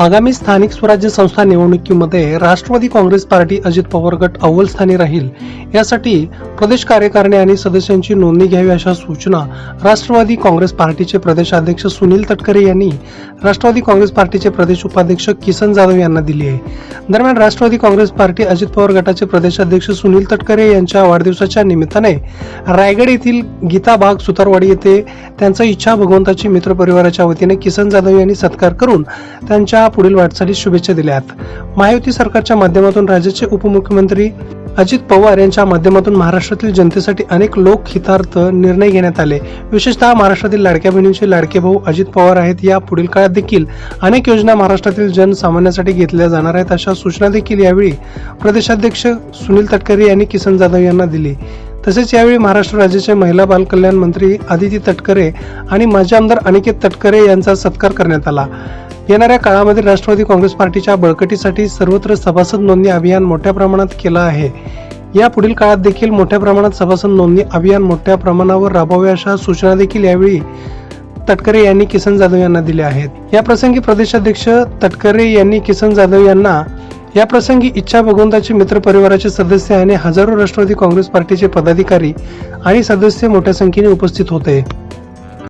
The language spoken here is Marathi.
आगामी स्थानिक स्वराज्य संस्था निवडणुकीमध्ये राष्ट्रवादी काँग्रेस पार्टी अजित पवार गट अव्वल स्थानी राहील. यासाठी प्रदेश कार्यकारिणी आणि सदस्यांची नोंदणी घ्यावी अशा सूचना राष्ट्रवादी काँग्रेस पार्टीचे प्रदेशाध्यक्ष सुनील तटकरे यांनी राष्ट्रवादी काँग्रेस पार्टीचे प्रदेश उपाध्यक्ष किसन जाधव यांना दिली आहे. दरम्यान राष्ट्रवादी काँग्रेस पार्टी अजित पवार गटाचे प्रदेशाध्यक्ष सुनील तटकरे यांच्या वाढदिवसाच्या निमित्ताने रायगड येथील गीता बाग सुतारवाडी येथे त्यांचा इच्छा भगवंताची मित्र परिवाराच्या वतीने किसन जाधव यांनी सत्कार करून त्यांच्या पुढील वाटचालीस शुभेच्छा दिल्या आहेत. महायुती सरकारच्या माध्यमातून राज्याचे उपमुख्यमंत्री अजित पवार यांच्या माध्यमातून महाराष्ट्रातील जनतेसाठी अनेक लोकहितार्थ निर्णय घेण्यात आले. विशेषतः महाराष्ट्रातील लाडक्या बहिणींचे लाडके भाऊ अजित पवार आहेत. या पुढील काळात देखील अनेक योजना महाराष्ट्रातील जनसामान्यासाठी घेतल्या जाणार आहेत अशा सूचना देखील यावेळी प्रदेशाध्यक्ष सुनील तटकरे यांनी किसन जाधव यांना दिली. तसेच यावेळी महाराष्ट्र राज्याचे महिला बालकल्याण मंत्री आदिती तटकरे आणि माजी आमदार अनिकेत तटकरे यांचा सत्कार करण्यात आला. येणाऱ्या काळामध्ये राष्ट्रवादी काँग्रेस पार्टीच्या बळकटीसाठी सर्वत्र सभासद नोंदणी अभियान मोठ्या प्रमाणात केलं आहे. या पुढील काळात देखील मोठ्या प्रमाणात सभासद नोंदणी अभियान मोठ्या प्रमाणावर राबवावे अशा सूचना देखील यावेळी तटकरे यांनी किसन जाधव यांना दिल्या आहेत. या प्रसंगी प्रदेशाध्यक्ष तटकरे यांनी किसन जाधव यांना या प्रसंगी इच्छा भगवंताचे मित्र परिवाराचे सदस्य आणि हजारो राष्ट्रवादी काँग्रेस पार्टीचे पदाधिकारी आणि सदस्य मोठ्या संख्येने उपस्थित होते.